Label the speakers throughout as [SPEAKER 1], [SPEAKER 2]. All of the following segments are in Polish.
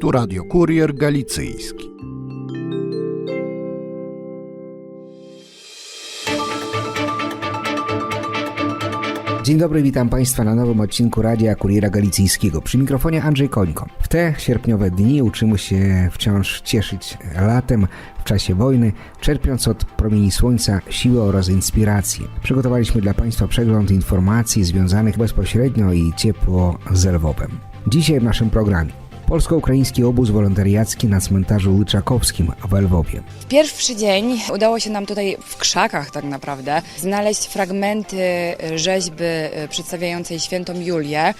[SPEAKER 1] Tu Radio Kurier Galicyjski.
[SPEAKER 2] Dzień dobry, witam Państwa na nowym odcinku Radia Kuriera Galicyjskiego. Przy mikrofonie Andrzej Końko. W te sierpniowe dni uczymy się wciąż cieszyć latem w czasie wojny, czerpiąc od promieni słońca siłę oraz inspirację. Przygotowaliśmy dla Państwa przegląd informacji związanych bezpośrednio i ciepło z Lwowem. Dzisiaj w naszym programie Polsko-Ukraiński Obóz Wolontariacki na cmentarzu Łyczakowskim w Lwowie.
[SPEAKER 3] W pierwszy dzień udało się nam tutaj w krzakach tak naprawdę znaleźć fragmenty rzeźby przedstawiającej świętą Julię.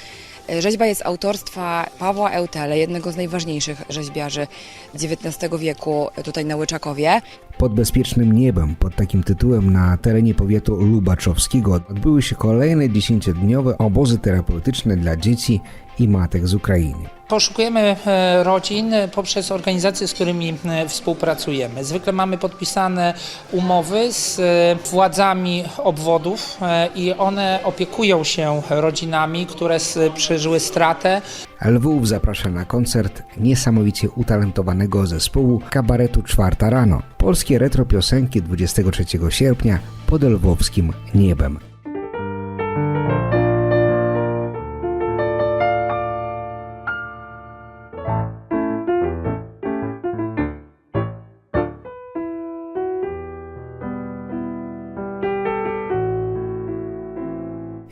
[SPEAKER 3] Rzeźba jest autorstwa Pawła Eutele, jednego z najważniejszych rzeźbiarzy XIX wieku tutaj na Łyczakowie.
[SPEAKER 2] Pod bezpiecznym niebem, pod takim tytułem na terenie powiatu lubaczowskiego odbyły się kolejne dziesięciodniowe obozy terapeutyczne dla dzieci i matek z Ukrainy.
[SPEAKER 4] Poszukujemy e, rodzin poprzez organizacje, z którymi e, współpracujemy. Zwykle mamy podpisane umowy z e, władzami obwodów e, i one opiekują się rodzinami, które przeżyły stratę.
[SPEAKER 2] Lwów zaprasza na koncert niesamowicie utalentowanego zespołu kabaretu Czwarta Rano. Polskie retro piosenki 23 sierpnia pod lwowskim niebem.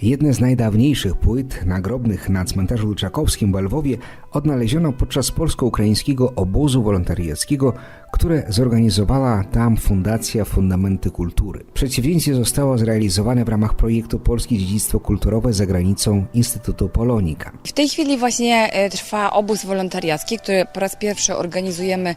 [SPEAKER 2] Jedne z najdawniejszych płyt nagrobnych na cmentarzu Łyczakowskim w Lwowie odnaleziono podczas polsko-ukraińskiego obozu wolontariackiego, które zorganizowała tam Fundacja Fundamenty Kultury. Przedsięwzięcie zostało zrealizowane w ramach projektu Polskie Dziedzictwo Kulturowe za granicą Instytutu Polonika.
[SPEAKER 3] W tej chwili właśnie e, trwa obóz wolontariacki, który po raz pierwszy organizujemy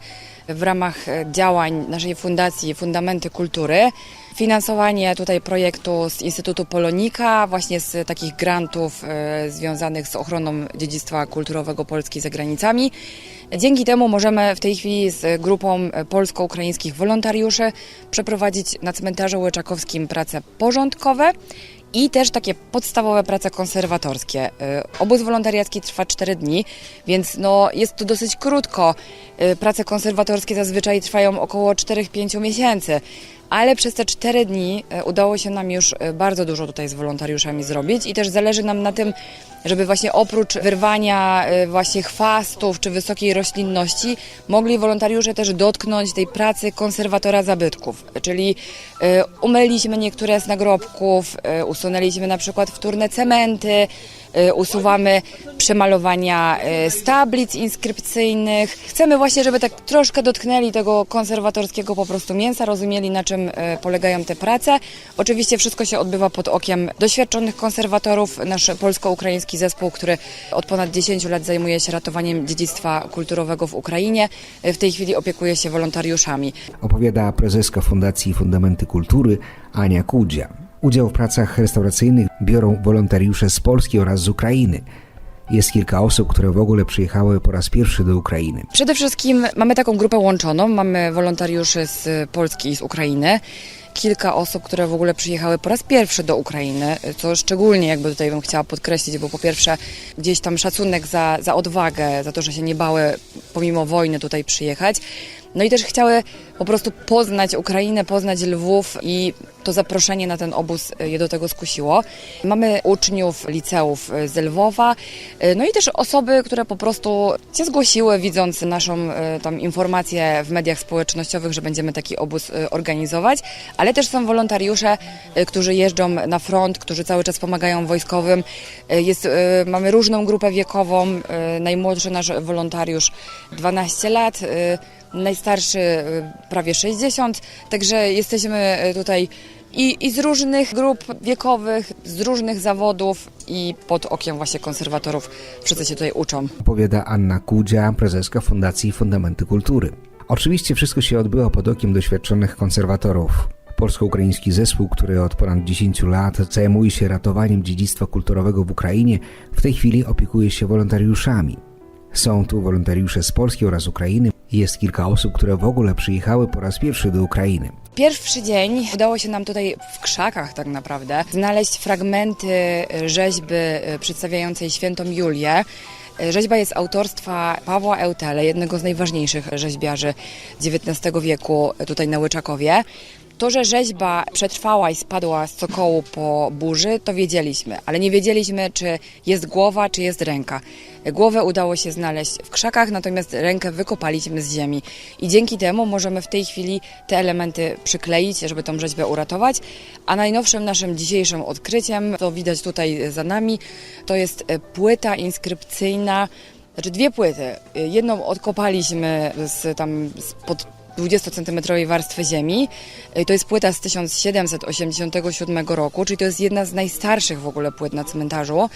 [SPEAKER 3] w ramach e, działań naszej fundacji Fundamenty Kultury. Finansowanie tutaj projektu z Instytutu Polonika, właśnie z takich grantów e, związanych z ochroną dziedzictwa kulturowego Polski za granicami. Dzięki temu możemy w tej chwili z grupą polsko-ukraińskich wolontariuszy przeprowadzić na cmentarzu łyczakowskim prace porządkowe i też takie podstawowe prace konserwatorskie. Y, Obóz wolontariacki trwa 4 dni, więc no, jest to dosyć krótko. Y, Prace konserwatorskie zazwyczaj trwają około 4-5 miesięcy. Ale przez te 4 dni y, udało się nam już y, bardzo dużo tutaj z wolontariuszami zrobić i też zależy nam na tym, żeby właśnie oprócz wyrwania y, właśnie chwastów czy wysokiej roślinności, mogli wolontariusze też dotknąć tej pracy konserwatora zabytków. Czyli umyliśmy niektóre z nagrobków, usunęliśmy na przykład wtórne cementy, usuwamy przemalowania y, z tablic inskrypcyjnych. Chcemy właśnie, żeby tak troszkę dotknęli tego konserwatorskiego po prostu mięsa, rozumieli na czym y, polegają te prace. Oczywiście wszystko się odbywa pod okiem doświadczonych konserwatorów. Nasz polsko-ukraiński zespół, który od ponad 10 lat zajmuje się ratowaniem dziedzictwa kulturowego w Ukrainie, w tej chwili opiekuje się wolontariuszami.
[SPEAKER 2] Opowiada prezeska Fundacji Fundamenty Kultury Ania Kudzia. Udział w pracach restauracyjnych biorą wolontariusze z Polski oraz z Ukrainy. Jest kilka osób, które w ogóle przyjechały po raz pierwszy do Ukrainy.
[SPEAKER 3] Przede wszystkim mamy taką grupę łączoną. Mamy wolontariuszy z Polski i z Ukrainy. Kilka osób, które w ogóle przyjechały po raz pierwszy do Ukrainy, co szczególnie jakby tutaj bym chciała podkreślić, bo po pierwsze gdzieś tam szacunek za, za odwagę, za to, że się nie bały pomimo wojny tutaj przyjechać. No i też chciały po prostu poznać Ukrainę, poznać Lwów i to zaproszenie na ten obóz je do tego skusiło. Mamy uczniów liceów z Lwowa, no i też osoby, które po prostu się zgłosiły, widząc naszą e, tam informację w mediach społecznościowych, że będziemy taki obóz e, organizować, ale też są wolontariusze, e, którzy jeżdżą na front, którzy cały czas pomagają wojskowym. E, Jest, e, mamy różną grupę wiekową. e, Najmłodszy nasz wolontariusz 12 lat, e, najstarszy e, prawie 60, także jesteśmy e, tutaj i, i z różnych grup wiekowych, z różnych zawodów i pod okiem właśnie konserwatorów wszyscy się tutaj uczą.
[SPEAKER 2] Opowiada Anna Kudzia, prezeska Fundacji Fundamenty Kultury. Oczywiście wszystko się odbyło pod okiem doświadczonych konserwatorów. Polsko-ukraiński zespół, który od ponad 10 lat zajmuje się ratowaniem dziedzictwa kulturowego w Ukrainie, w tej chwili opiekuje się wolontariuszami. Są tu wolontariusze z Polski oraz Ukrainy. Jest kilka osób, które w ogóle przyjechały po raz pierwszy do Ukrainy.
[SPEAKER 3] Pierwszy dzień udało się nam tutaj w krzakach tak naprawdę znaleźć fragmenty rzeźby e, przedstawiającej świętą Julię. Rzeźba jest autorstwa Pawła Eutele, jednego z najważniejszych rzeźbiarzy XIX wieku tutaj na Łyczakowie. To, że rzeźba przetrwała i spadła z cokołu po burzy, to wiedzieliśmy, ale nie wiedzieliśmy, czy jest głowa, czy jest ręka. Głowę udało się znaleźć w krzakach, natomiast rękę wykopaliśmy z ziemi. I dzięki temu możemy w tej chwili te elementy przykleić, żeby tą rzeźbę uratować. A najnowszym naszym dzisiejszym odkryciem, to widać tutaj za nami, to jest płyta inskrypcyjna znaczy dwie płyty. Jedną odkopaliśmy z tam pod 20-centymetrowej warstwy ziemi. To jest płyta z 1787 roku, czyli to jest jedna z najstarszych w ogóle płyt na cmentarzu.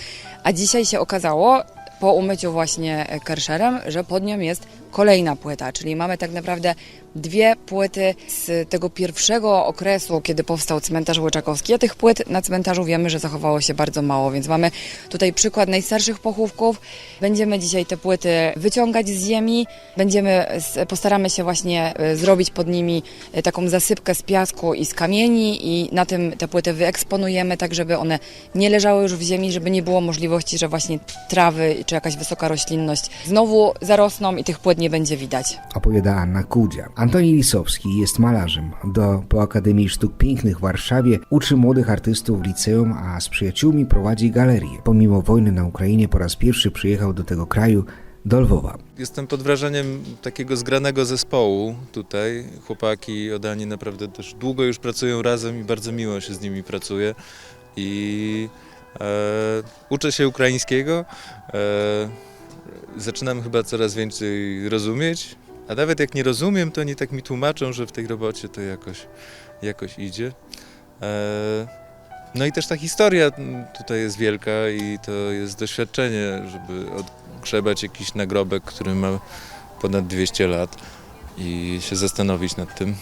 [SPEAKER 3] A dzisiaj się okazało, po umyciu właśnie kerszerem, że pod nią jest kolejna płyta, czyli mamy tak naprawdę dwie płyty z tego pierwszego okresu, kiedy powstał cmentarz Łyczakowski, a tych płyt na cmentarzu wiemy, że zachowało się bardzo mało, więc mamy tutaj przykład najstarszych pochówków. Będziemy dzisiaj te płyty wyciągać z ziemi, będziemy, postaramy się właśnie e, zrobić pod nimi e, taką zasypkę z piasku i z kamieni i na tym te płyty wyeksponujemy, tak żeby one nie leżały już w ziemi, żeby nie było możliwości, że właśnie trawy czy jakaś wysoka roślinność znowu zarosną i tych płyt nie będzie widać.
[SPEAKER 2] Opowiada Anna Kudzia. Antoni Lisowski jest malarzem. Do, po Akademii Sztuk Pięknych w Warszawie uczy młodych artystów w liceum, a z przyjaciółmi prowadzi galerię. Pomimo wojny na Ukrainie po raz pierwszy przyjechał do tego kraju, do Lwowa.
[SPEAKER 5] Jestem pod wrażeniem takiego zgranego zespołu tutaj. Chłopaki odani naprawdę też długo już pracują razem i bardzo miło się z nimi pracuje. I e, uczę się ukraińskiego. E, zaczynam chyba coraz więcej rozumieć. A nawet jak nie rozumiem, to oni tak mi tłumaczą, że w tej robocie to jakoś, jakoś idzie. E, no i też ta historia tutaj jest wielka i to jest doświadczenie, żeby odgrzebać jakiś nagrobek, który ma ponad 200 lat i się zastanowić nad tym,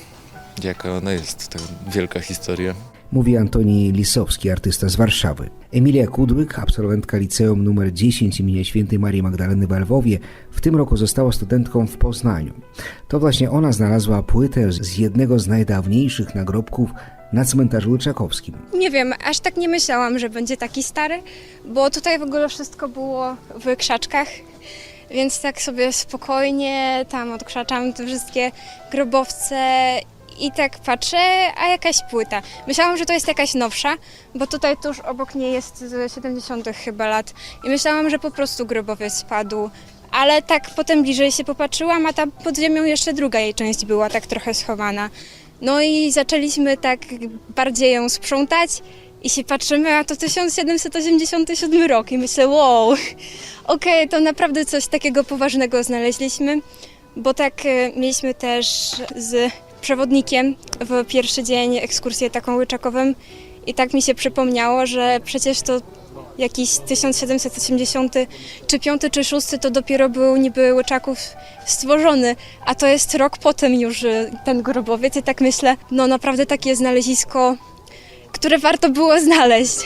[SPEAKER 5] jaka ona jest, ta wielka historia.
[SPEAKER 2] Mówi Antoni Lisowski, artysta z Warszawy. Emilia Kudłyk, absolwentka liceum nr 10 im. świętej Marii Magdaleny w Lwowie, w tym roku została studentką w Poznaniu. To właśnie ona znalazła płytę z jednego z najdawniejszych nagrobków na cmentarzu Łyczakowskim.
[SPEAKER 6] Nie wiem, aż tak nie myślałam, że będzie taki stary, bo tutaj w ogóle wszystko było w krzaczkach, więc tak sobie spokojnie tam odkrzaczam te wszystkie grobowce i tak patrzę, a jakaś płyta. Myślałam, że to jest jakaś nowsza, bo tutaj tuż obok niej jest z 70 chyba lat i myślałam, że po prostu grobowiec spadł. Ale tak potem bliżej się popatrzyłam, a tam pod ziemią jeszcze druga jej część była tak trochę schowana. No i zaczęliśmy tak bardziej ją sprzątać i się patrzymy, a to 1787 rok i myślę, wow, okej, to naprawdę coś takiego poważnego znaleźliśmy, bo tak e, mieliśmy też z przewodnikiem w pierwszy dzień ekskursję taką łyczakową i tak mi się przypomniało, że przecież to jakiś 1780 czy 5 czy 6 to dopiero był niby Łyczaków stworzony, a to jest rok potem już y, ten grobowiec i tak myślę, no naprawdę takie znalezisko, które warto było znaleźć.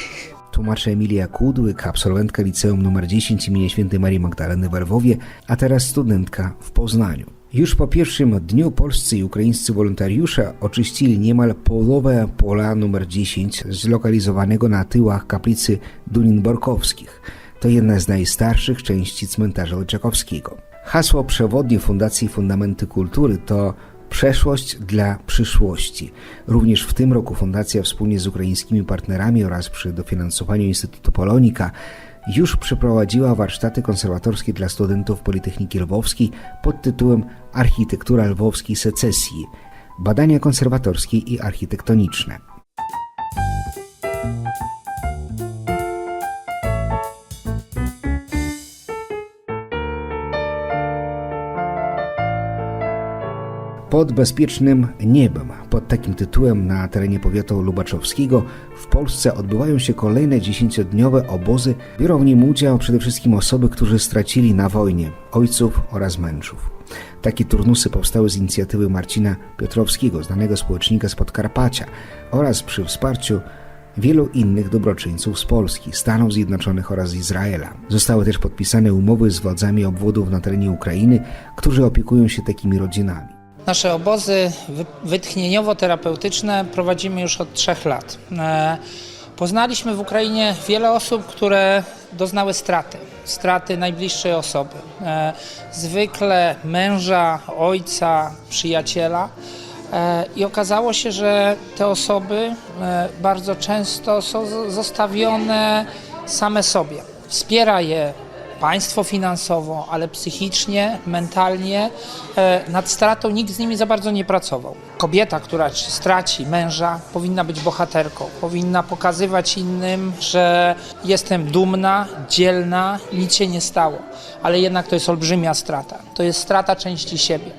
[SPEAKER 2] Tłumaczy Emilia Kudłyk, absolwentka liceum nr 10 im. świętej Marii Magdaleny w Lwowie, a teraz studentka w Poznaniu. Już po pierwszym dniu polscy i ukraińscy wolontariusze oczyścili niemal połowę pola nr 10 zlokalizowanego na tyłach kaplicy Dunin-Borkowskich. To jedna z najstarszych części cmentarza Łyczakowskiego. Hasło przewodnie Fundacji Fundamenty Kultury to Przeszłość dla przyszłości. Również w tym roku Fundacja wspólnie z ukraińskimi partnerami oraz przy dofinansowaniu Instytutu Polonika już przeprowadziła warsztaty konserwatorskie dla studentów Politechniki Lwowskiej pod tytułem Architektura Lwowskiej Secesji badania konserwatorskie i architektoniczne. Pod bezpiecznym niebem, pod takim tytułem na terenie powiatu lubaczowskiego w Polsce odbywają się kolejne dziesięciodniowe obozy. Biorą w nim udział przede wszystkim osoby, którzy stracili na wojnie ojców oraz mężów. Takie turnusy powstały z inicjatywy Marcina Piotrowskiego, znanego społecznika z Podkarpacia oraz przy wsparciu wielu innych dobroczyńców z Polski, Stanów Zjednoczonych oraz Izraela. Zostały też podpisane umowy z władzami obwodów na terenie Ukrainy, którzy opiekują się takimi rodzinami.
[SPEAKER 4] Nasze obozy wy- wytchnieniowo-terapeutyczne prowadzimy już od trzech lat. E, Poznaliśmy w Ukrainie wiele osób, które doznały straty. straty najbliższej osoby. E, Zwykle męża, ojca, przyjaciela. E, I okazało się, że te osoby bardzo często są zostawione same sobie. Wspiera je państwo finansowo, ale psychicznie, mentalnie e, nad stratą nikt z nimi za bardzo nie pracował. Kobieta, która straci męża, powinna być bohaterką, powinna pokazywać innym, że jestem dumna, dzielna, nic się nie stało, ale jednak to jest olbrzymia strata. To jest strata części siebie.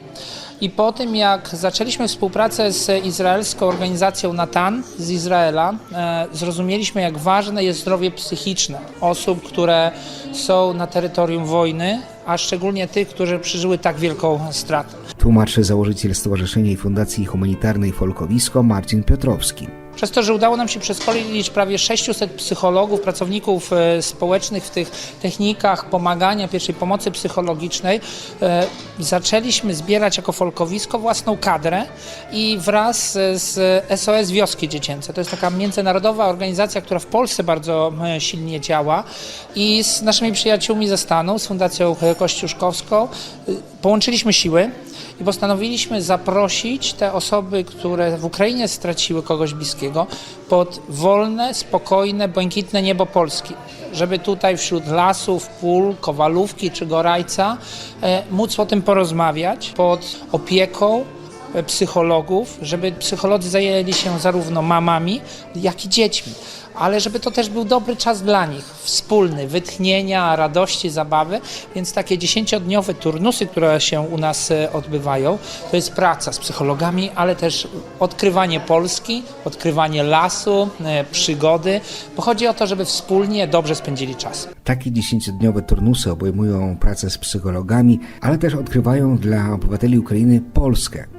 [SPEAKER 4] I po tym, jak zaczęliśmy współpracę z izraelską organizacją Natan z Izraela, e, zrozumieliśmy, jak ważne jest zdrowie psychiczne osób, które są na terytorium wojny, a szczególnie tych, którzy przeżyły tak wielką stratę.
[SPEAKER 2] Tłumaczy założyciel Stowarzyszenia i Fundacji Humanitarnej Folkowisko Marcin Piotrowski.
[SPEAKER 4] Przez to, że udało nam się przeszkolić prawie 600 psychologów, pracowników e, społecznych w tych technikach pomagania, pierwszej pomocy psychologicznej, e, zaczęliśmy zbierać jako folkowisko własną kadrę i wraz z- SOS Wioski Dziecięce, to jest taka międzynarodowa organizacja, która w Polsce bardzo e, silnie działa i z naszymi przyjaciółmi ze Stanu, z Fundacją Kościuszkowską, połączyliśmy siły i postanowiliśmy zaprosić te osoby, które w Ukrainie straciły kogoś bliskiego, pod wolne, spokojne, błękitne niebo Polski. Żeby tutaj wśród lasów, pól, kowalówki czy gorajca e, móc o tym porozmawiać pod opieką e, psychologów, żeby psycholodzy zajęli się zarówno mamami, jak i dziećmi. Ale żeby to też był dobry czas dla nich, wspólny, wytchnienia, radości, zabawy. Więc takie dziesięciodniowe turnusy, które się u nas e, odbywają, to jest praca z psychologami, ale też odkrywanie Polski, odkrywanie lasu, e, przygody. Bo chodzi o to, żeby wspólnie dobrze spędzili czas.
[SPEAKER 2] Takie dziesięciodniowe turnusy obejmują pracę z psychologami, ale też odkrywają dla obywateli Ukrainy Polskę.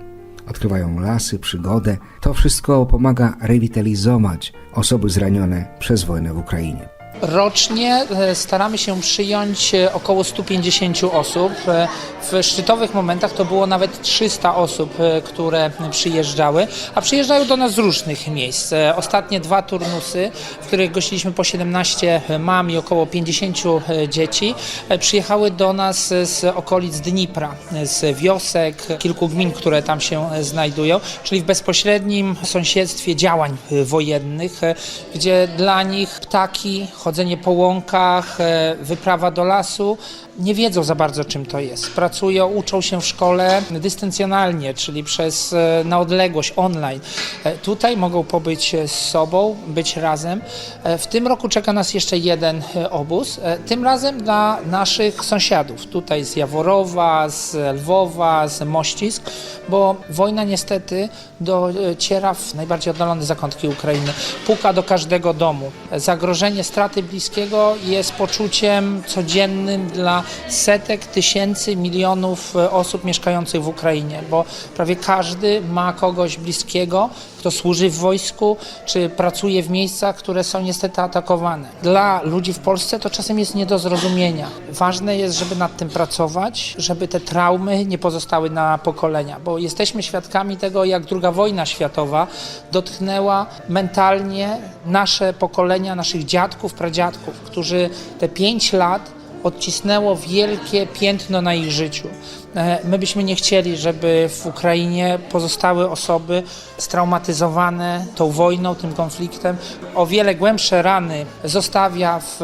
[SPEAKER 2] Odkrywają lasy, przygodę. To wszystko pomaga rewitalizować osoby zranione przez wojnę w Ukrainie.
[SPEAKER 4] Rocznie e, staramy się przyjąć e, około 150 osób. E, W szczytowych momentach to było nawet 300 osób, które przyjeżdżały, a przyjeżdżają do nas z różnych miejsc. Ostatnie dwa turnusy, w których gościliśmy po 17 mam i około 50 dzieci, przyjechały do nas z okolic Dnipra, z wiosek, kilku gmin, które tam się znajdują, czyli w bezpośrednim sąsiedztwie działań wojennych, gdzie dla nich ptaki, chodzenie po łąkach, e, wyprawa do lasu nie wiedzą za bardzo czym to jest. Pracują, uczą się w szkole dystencjonalnie, czyli przez e, na odległość online. E, Tutaj mogą pobyć z sobą, być razem. E, W tym roku czeka nas jeszcze jeden obóz, tym razem dla naszych sąsiadów. Tutaj z Jaworowa, z Lwowa, z Mościsk, bo wojna niestety dociera w najbardziej oddalone zakątki Ukrainy. Puka do każdego domu. Zagrożenie straty bliskiego jest poczuciem codziennym dla setek tysięcy, milionów e, osób mieszkających w Ukrainie, bo prawie każdy ma kogoś bliskiego, kto służy w wojsku, czy pracuje w miejscach, które są niestety atakowane. Dla ludzi w Polsce to czasem jest nie do zrozumienia. Ważne jest, żeby nad tym pracować, żeby te traumy nie pozostały na pokolenia, bo jesteśmy świadkami tego, jak II wojna światowa dotknęła mentalnie nasze pokolenia, naszych dziadków, pradziadków, którzy te pięć lat odcisnęło wielkie piętno na ich życiu. E, My byśmy nie chcieli, żeby w Ukrainie pozostały osoby straumatyzowane tą wojną, tym konfliktem. O wiele głębsze rany zostawia w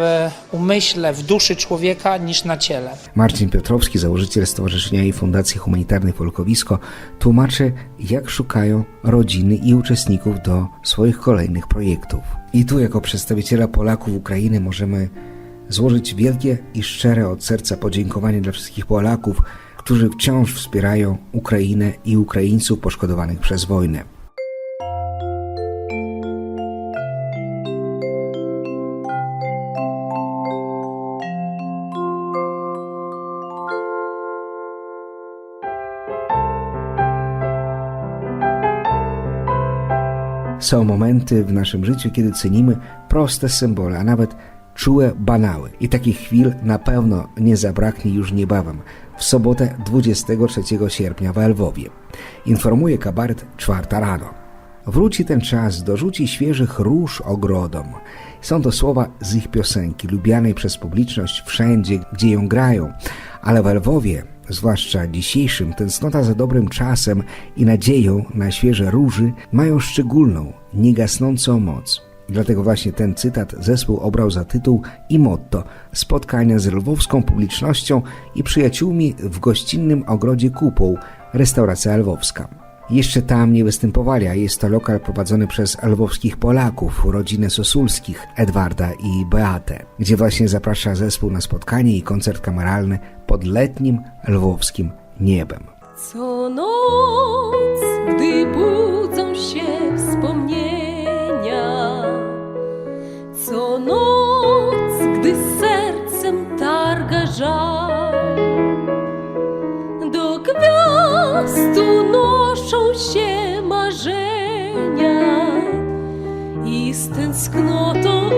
[SPEAKER 4] umyśle, w duszy człowieka niż na ciele.
[SPEAKER 2] Marcin Piotrowski, założyciel Stowarzyszenia i Fundacji Humanitarnej Folkowisko, tłumaczy, jak szukają rodziny i uczestników do swoich kolejnych projektów. I tu, jako przedstawiciela Polaków Ukrainy, możemy złożyć wielkie i szczere od serca podziękowanie dla wszystkich Polaków, którzy wciąż wspierają Ukrainę i Ukraińców poszkodowanych przez wojnę. Są momenty w naszym życiu, kiedy cenimy proste symbole, a nawet czułe banały. I takich chwil na pewno nie zabraknie już niebawem, w sobotę 23 sierpnia w Lwowie. Informuje kabaret czwarta rano. Wróci ten czas, dorzuci świeżych róż ogrodom Są to słowa z ich piosenki, lubianej przez publiczność wszędzie, gdzie ją grają, ale w Lwowie, zwłaszcza dzisiejszym, tęsknota za dobrym czasem i nadzieją na świeże róży mają szczególną, niegasnącą moc. Dlatego właśnie ten cytat zespół obrał za tytuł i motto spotkania z lwowską publicznością i przyjaciółmi w gościnnym ogrodzie Kupą, restauracja lwowska. Jeszcze tam nie występowali, a jest to lokal prowadzony przez lwowskich Polaków, rodzinę Sosulskich, Edwarda i Beatę, gdzie właśnie zaprasza zespół na spotkanie i koncert kameralny pod letnim lwowskim niebem.
[SPEAKER 7] Co noc, gdy budzą się wspomnienia, się marzenia i z tęsknotą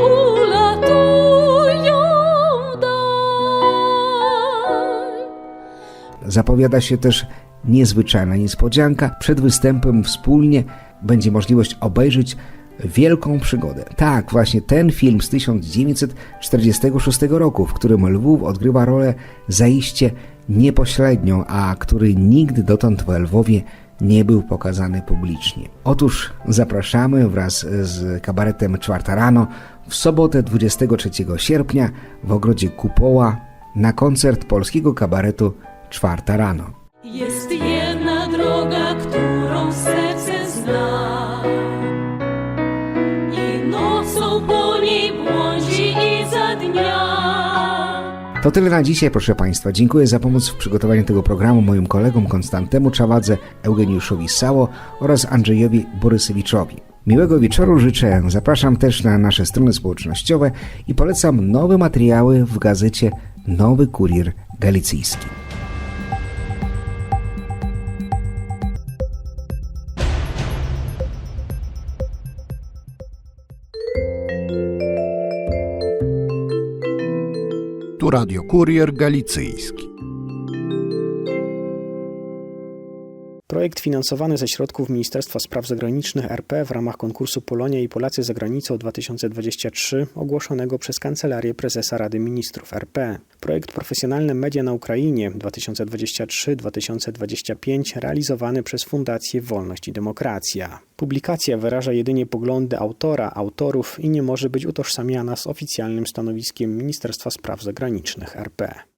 [SPEAKER 7] ulatują dal.
[SPEAKER 2] Zapowiada się też niezwyczajna niespodzianka. Przed występem wspólnie będzie możliwość obejrzeć wielką przygodę. Tak, właśnie ten film z 1946 roku, w którym Lwów odgrywa rolę zaiste niepośrednią, a który nigdy dotąd w Lwowie nie był pokazany publicznie. Otóż zapraszamy wraz z kabaretem Czwarta Rano w sobotę 23 sierpnia w ogrodzie Kupoła na koncert polskiego kabaretu Czwarta Rano.
[SPEAKER 7] Jest jedna droga, którą serce zna i nocą po niej błądzi i za dnia.
[SPEAKER 2] To tyle na dzisiaj, proszę Państwa. Dziękuję za pomoc w przygotowaniu tego programu moim kolegom Konstantemu Czawadze, Eugeniuszowi Sało oraz Andrzejowi Borysewiczowi. Miłego wieczoru życzę. Zapraszam też na nasze strony społecznościowe i polecam nowe materiały w gazecie Nowy Kurier Galicyjski.
[SPEAKER 1] Tu Radio Kurier Galicyjski.
[SPEAKER 8] Projekt finansowany ze środków Ministerstwa Spraw Zagranicznych RP w ramach konkursu Polonia i Polacy za granicą 2023 ogłoszonego przez Kancelarię Prezesa Rady Ministrów RP. Projekt Profesjonalne Media na Ukrainie 2023-2025 realizowany przez Fundację Wolność i Demokracja. Publikacja wyraża jedynie poglądy autora, autorów i nie może być utożsamiana z oficjalnym stanowiskiem Ministerstwa Spraw Zagranicznych RP.